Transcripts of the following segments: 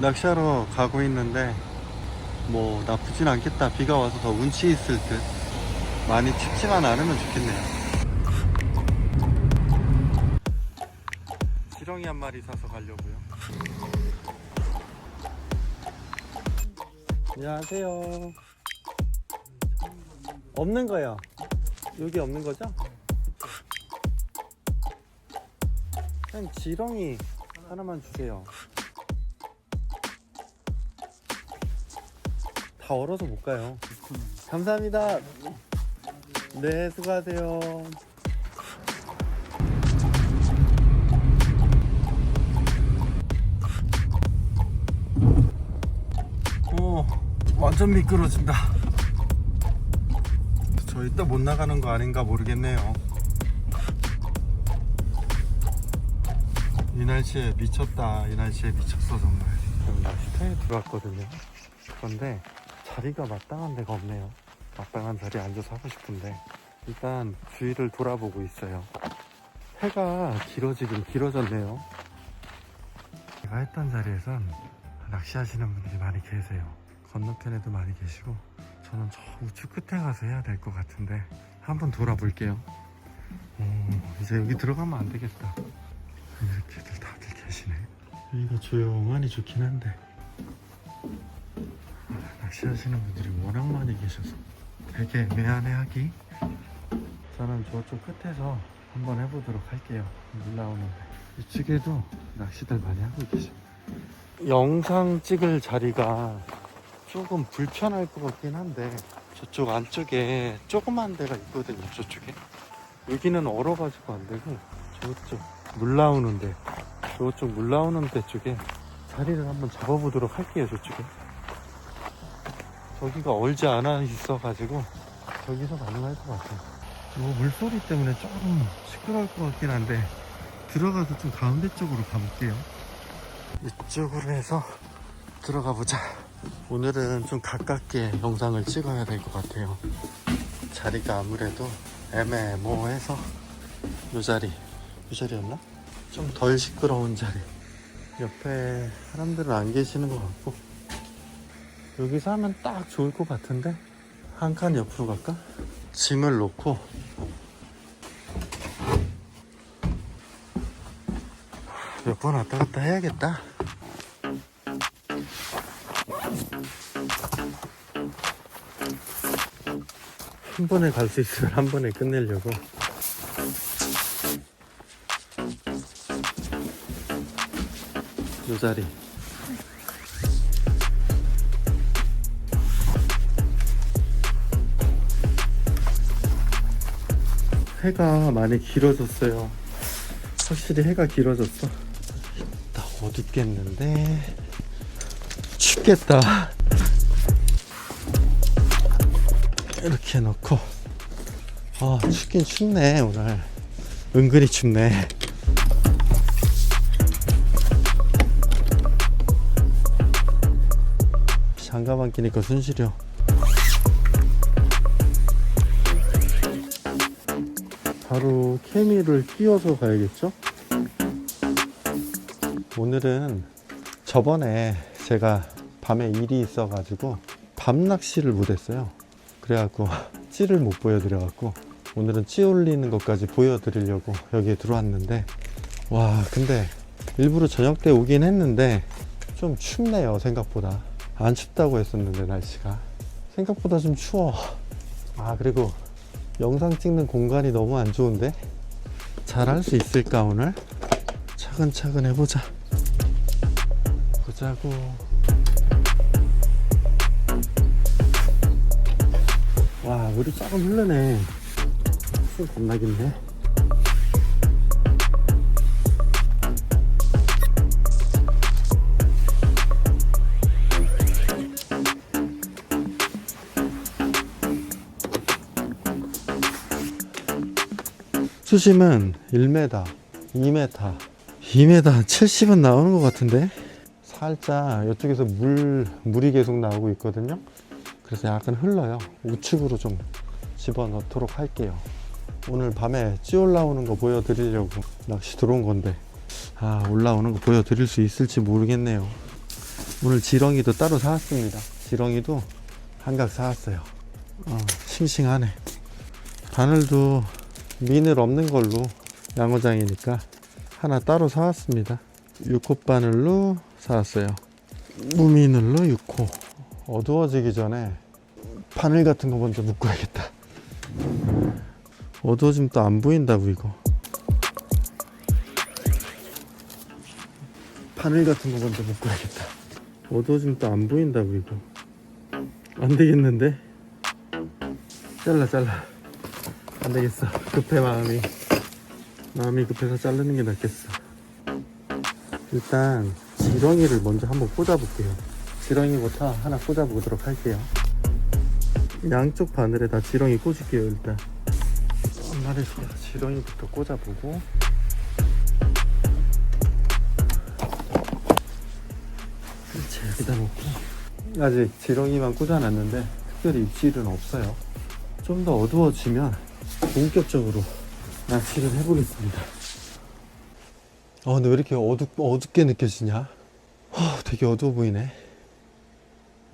낚시하러 가고 있는데 뭐 나쁘진 않겠다. 비가 와서 더 운치 있을 듯. 많이 춥지만 않으면 좋겠네요. 지렁이 한 마리 사서 가려고요. 안녕하세요. 없는 거요. 여기 없는 거죠? 그냥 지렁이 하나만 주세요 다 얼어서 못 가요. 감사합니다. 네, 수고하세요. 오, 완전 미끄러진다. 저 이따 못 나가는 거 아닌가 모르겠네요. 이 날씨에 미쳤다. 이 날씨에 미쳤어 정말. 지금 낚시터에 들어왔거든요. 그런데 자리가 마땅한 데가 없네요. 마땅한 자리에 앉아서 하고 싶은데 일단 주위를 돌아보고 있어요. 해가 길어지긴 길어졌네요. 제가 했던 자리에선 낚시하시는 분들이 많이 계세요. 건너편에도 많이 계시고 저는 저 우측 끝에 가서 해야 될 것 같은데 한번 돌아볼게요. 오, 이제 여기 들어가면 안 되겠다. 이렇게들 다들 계시네. 여기가 조용하니 좋긴 한데 낚시하시는 분들이 워낙 많이 계셔서 되게 애매하기. 저는 저쪽 끝에서 한번 해보도록 할게요. 물 나오는데. 이쪽에도 낚시들 많이 하고 계셔 영상 찍을 자리가 조금 불편할 것 같긴 한데 저쪽 안쪽에 조그만 데가 있거든요 저쪽에. 여기는 얼어가지고 안 되고 저쪽 물 나오는데 저쪽 물 나오는 데 쪽에 자리를 한번 잡아보도록 할게요 저쪽에 저기가 얼지 않아 있어가지고 저기서 가능할 것 같아요. 뭐 물소리 때문에 조금 시끄러울 것 같긴 한데 들어가서 좀 가운데 쪽으로 가볼게요. 이쪽으로 해서 들어가 보자. 오늘은 좀 가깝게 영상을 찍어야 될 것 같아요. 자리가 아무래도 애매모호해서 이 자리, 이 자리였나? 좀 덜 시끄러운 자리. 옆에 사람들은 안 계시는 것 같고 여기서 하면 딱 좋을 것 같은데? 한 칸 옆으로 갈까? 짐을 놓고. 몇 번 왔다 갔다 해야겠다. 한 번에 갈 수 있으면 한 번에 끝내려고. 이 자리 해가 많이 길어졌어요. 확실히 해가 길어졌어. 나 어디 있겠는데? 춥겠다. 이렇게 놓고. 아, 춥긴 춥네, 오늘. 은근히 춥네. 안 끼니까 순시려. 바로 케미를 끼워서 가야겠죠? 오늘은 저번에 제가 밤에 일이 있어가지고 밤 낚시를 못했어요. 그래갖고 찌를 못 보여드려갖고 오늘은 찌 올리는 것까지 보여드리려고 여기에 들어왔는데 와 근데 일부러 저녁 때 오긴 했는데 좀 춥네요 생각보다 안 춥다고 했었는데 날씨가 생각보다 좀 추워 아 그리고 영상 찍는 공간이 너무 안 좋은데? 잘 할 수 있을까 오늘? 차근차근 해보자. 보자고. 와 물이 조금 흐르네. 술 겁나겠네 수심은 1m, 2m, 2m 70은 나오는 것 같은데 살짝 이쪽에서 물 물이 계속 나오고 있거든요. 그래서 약간 흘러요. 우측으로 좀 집어 넣도록 할게요. 오늘 밤에 찌 올라오는 거 보여드리려고 낚시 들어온 건데 아 올라오는 거 보여드릴 수 있을지 모르겠네요. 오늘 지렁이도 따로 사왔습니다. 지렁이도 한각 사왔어요. 어, 싱싱하네. 바늘도 미늘 없는 걸로 양어장이니까 하나 따로 사왔습니다. 6호 바늘로 사왔어요. 무미늘로 6호. 어두워지기 전에 바늘 같은 거 먼저 묶어야겠다. 어두워지면 또 안 보인다고 이거. 바늘 같은 거 먼저 묶어야겠다. 어두워지면 또 안 보인다고 이거. 안 되겠는데? 잘라 잘라. 안 되겠어. 급해 마음이. 마음이 급해서 자르는 게 낫겠어. 일단 지렁이를 먼저 한번 꽂아볼게요. 지렁이부터 하나 꽂아보도록 할게요. 양쪽 바늘에 다 지렁이 꽂을게요. 일단 엄마를 시켜서 지렁이부터 꽂아보고 그렇지 여기다 놓고 아직 지렁이만 꽂아놨는데 특별히 입질은 없어요. 좀 더 어두워지면 본격적으로 낚시를 해보겠습니다. 아 근데 왜 이렇게 어둡, 어둡게 느껴지냐? 아, 되게 어두워 보이네.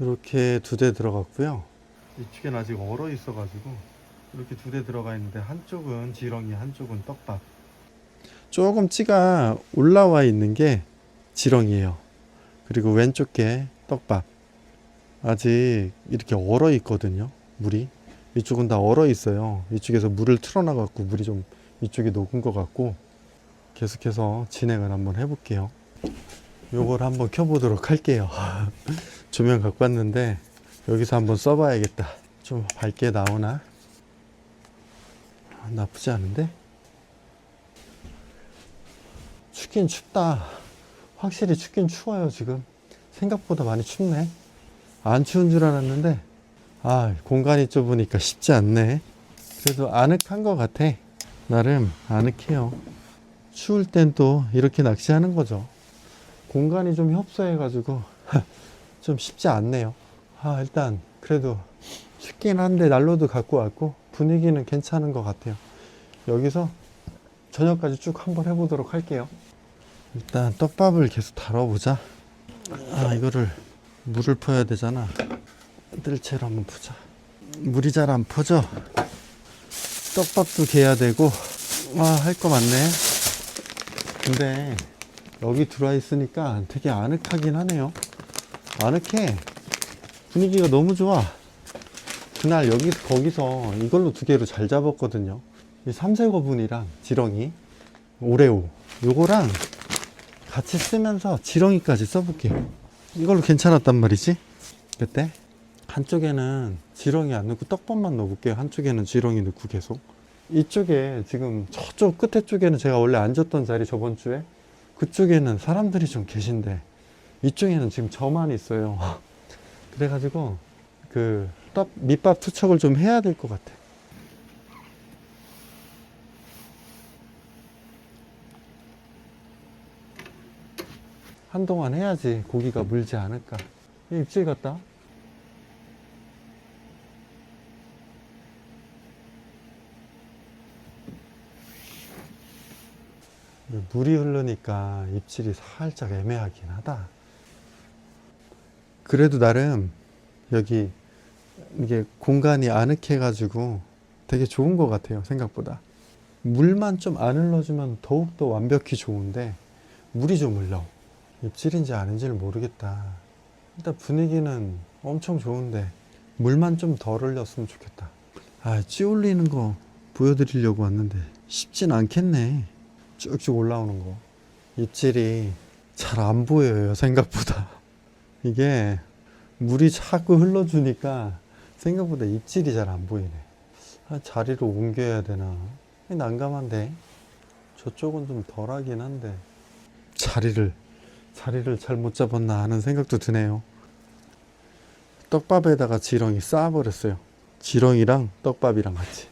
이렇게 두 대 들어갔고요. 이쪽엔 아직 얼어 있어가지고 이렇게 두 대 들어가 있는데 한쪽은 지렁이, 한쪽은 떡밥. 조금 찌가 올라와 있는 게 지렁이에요. 그리고 왼쪽 게 떡밥. 아직 이렇게 얼어 있거든요. 물이. 이쪽은 다 얼어 있어요. 이쪽에서 물을 틀어놔 갖고 물이 좀 이쪽에 녹은 것 같고 계속해서 진행을 한번 해볼게요. 요걸 한번 켜보도록 할게요. 조명 갖고 왔는데 여기서 한번 써봐야겠다. 좀 밝게 나오나? 아, 나쁘지 않은데? 춥긴 춥다. 확실히 춥긴 추워요, 지금. 생각보다 많이 춥네. 안 추운 줄 알았는데, 아, 공간이 좁으니까 쉽지 않네. 그래도 아늑한 것 같아. 나름 아늑해요. 추울 땐 또 이렇게 낚시하는 거죠. 공간이 좀 협소해 가지고 좀 쉽지 않네요. 아, 일단 그래도 춥긴 한데 난로도 갖고 왔고 분위기는 괜찮은 것 같아요. 여기서 저녁까지 쭉 한번 해보도록 할게요. 일단 떡밥을 계속 달아보자. 아, 이거를 물을 퍼야 되잖아. 뜰채로 한번 푸자. 물이 잘 안 퍼져. 떡밥도 개야 되고, 와, 할 거 많네. 근데 여기 들어와 있으니까 되게 아늑하긴 하네요. 아늑해. 분위기가 너무 좋아. 그날 여기서 거기서 이걸로 두 개로 잘 잡았거든요. 이 삼색어분이랑 지렁이, 오레오 요거랑 같이 쓰면서 지렁이까지 써볼게요. 이걸로 괜찮았단 말이지. 그때 한쪽에는 지렁이 안 넣고 떡밥만 넣어볼게요. 한쪽에는 지렁이 넣고 계속. 이쪽에 지금 저쪽 끝에 쪽에는 제가 원래 앉았던 자리 저번 주에 그쪽에는 사람들이 좀 계신데 이쪽에는 지금 저만 있어요. 그래가지고 그 떡, 밑밥 투척을 좀 해야 될 것 같아. 한동안 해야지 고기가 물지 않을까. 이 입질 같다. 물이 흐르니까 입질이 살짝 애매하긴 하다. 그래도 나름 여기 이게 공간이 아늑해가지고 되게 좋은 것 같아요, 생각보다. 물만 좀 안 흘러주면 더욱더 완벽히 좋은데 물이 좀 흘러. 입질인지 아닌지를 모르겠다. 일단 분위기는 엄청 좋은데 물만 좀 덜 흘렸으면 좋겠다. 아, 찌 올리는 거 보여드리려고 왔는데 쉽진 않겠네. 쭉쭉 올라오는 거. 입질이 잘 안 보여요, 생각보다. 이게 물이 자꾸 흘러주니까 생각보다 입질이 잘 안 보이네. 아, 자리로 옮겨야 되나? 난감한데. 저쪽은 좀 덜하긴 한데. 자리를, 자리를 잘 못 잡았나 하는 생각도 드네요. 떡밥에다가 지렁이 쌓아버렸어요. 지렁이랑 떡밥이랑 같이.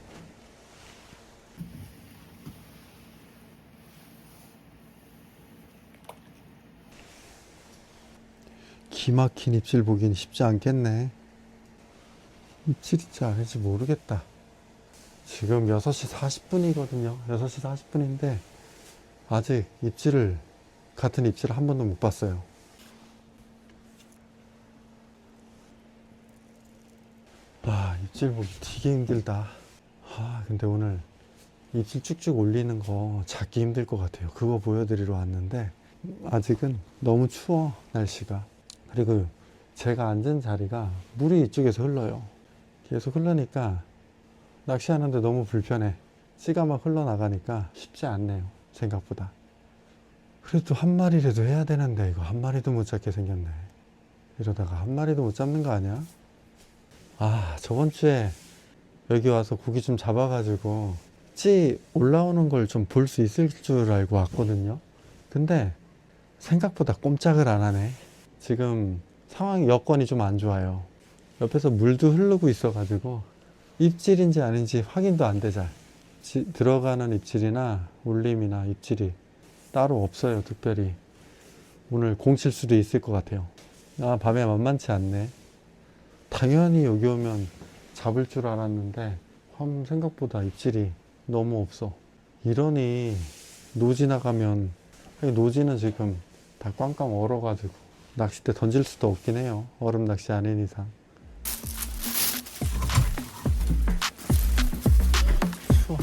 기막힌 입질 보기는 쉽지 않겠네. 입질이 잘할지 모르겠다. 지금 6시 40분이거든요. 6시 40분인데 아직 입질을 같은 입질을 한 번도 못 봤어요. 아, 입질 보기 되게 힘들다. 아, 근데 오늘 입질 쭉쭉 올리는 거 잡기 힘들 것 같아요. 그거 보여드리러 왔는데 아직은 너무 추워 날씨가. 그리고 제가 앉은 자리가 물이 이쪽에서 흘러요. 계속 흘러니까 낚시하는데 너무 불편해. 찌가 막 흘러나가니까 쉽지 않네요. 생각보다. 그래도 한 마리라도 해야 되는데 이거 한 마리도 못 잡게 생겼네. 이러다가 한 마리도 못 잡는 거 아니야? 아, 저번 주에 여기 와서 고기 좀 잡아가지고 찌 올라오는 걸 좀 볼 수 있을 줄 알고 왔거든요. 근데 생각보다 꼼짝을 안 하네. 지금 상황이 여건이 좀 안 좋아요. 옆에서 물도 흐르고 있어가지고 입질인지 아닌지 확인도 안 돼 잘. 지- 들어가는 입질이나 울림이나 입질이 따로 없어요. 특별히 오늘 공칠 수도 있을 것 같아요. 아 밤에 만만치 않네. 당연히 여기 오면 잡을 줄 알았는데 함 생각보다 입질이 너무 없어. 이러니 노지 나가면 노지는 지금 다 꽝꽝 얼어가지고 낚싯대 던질 수도 없긴 해요. 얼음 낚시 아닌 이상. 추워.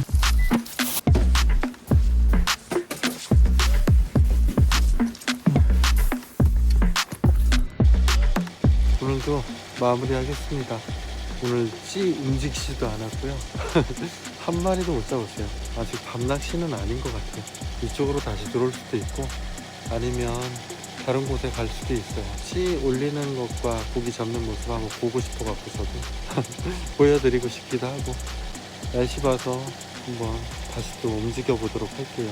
오늘도 마무리하겠습니다. 오늘 찌 움직이지도 않았고요. 한 마리도 못 잡았어요. 아직 밤낚시는 아닌 것 같아요. 이쪽으로 다시 들어올 수도 있고 아니면 다른 곳에 갈 수도 있어요. 찌 올리는 것과 고기 잡는 모습 한번 보고 싶어 갖고서도 보여드리고 싶기도 하고 날씨 봐서 한번 다시 또 움직여 보도록 할게요.